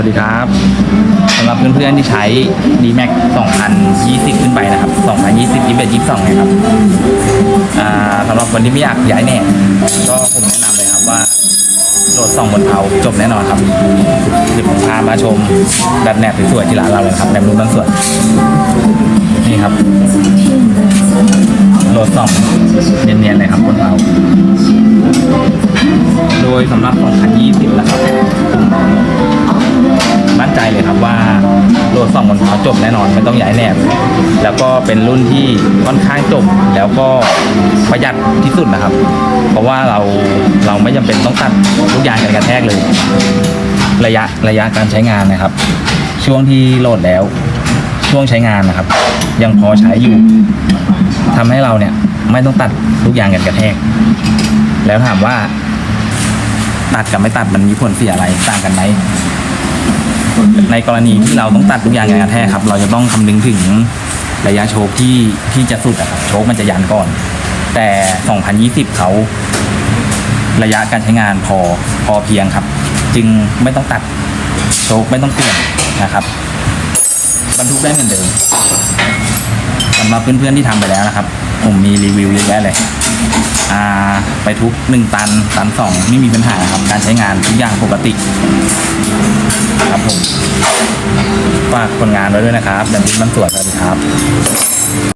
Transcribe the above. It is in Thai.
วัสดีครับสำหรับเพื่อนๆที่ใช้ D-Max 2020 ขึ้นไปนะครับ 2020 21 22เนี่ยครับสำหรับคนที่ไม่อยากย้ายแน่ก็ผมแนะนำเลยครับว่าโหลดส่องบนเอาจบแน่นอนครับเดี๋ยวผมพามาชมแบบแนบสวยๆที่ร้านเราเลยครับแบบนู้นบางส่วนนี่ครับโหลดส่องเนียนๆเลยครับบนเอาโดยสำหรับ 2020 นะครับ โหลดสองบนเขาจบแน่นอนไม่ต้องย้ายแนบแล้วก็เป็นรุ่นที่ค่อนข้างจบแล้วก็ประหยัดที่สุดนะครับ เพราะว่าเราเราไม่จำเป็นต้องตัดทุกอย่างกันกระแทกเลย ระยะระยะการใช้งานนะครับ ช่วงที่โหลดแล้วช่วงใช้งานนะครับ ยังพอใช้อยู่ทำให้เราเนี่ยไม่ต้องตัดทุกอย่างกันกระแทก แล้วถามว่าตัดกับไม่ตัดมันมีผลเสียอะไรต่างกันไหม ในกรณีที่เราต้องตัดทุกอย่างอย่างกระแทกครับ เราจะต้องคำนึงถึงระยะโชคที่ที่จะสุดอะครับโชคมันจะยันก่อน แต่ 2020 เขาระยะการใช้งานพอพอเพียงครับ จึงไม่ต้องตัดโชคไม่ต้องเปลี่ยนนะครับบรรทุกได้เหมือนเดิมสำหรับเพื่อนๆที่ทำไปแล้วนะครับ ผมมีรีวิวเยอะแยะเลยอ่าไปทุกหนึ่งตันตันสองไม่มีปัญหาครับการใช้งานทุกอย่างปกติ ฝากผลงานไว้ด้วยนะครับแบบนี้มันสวยสวัสดีครับ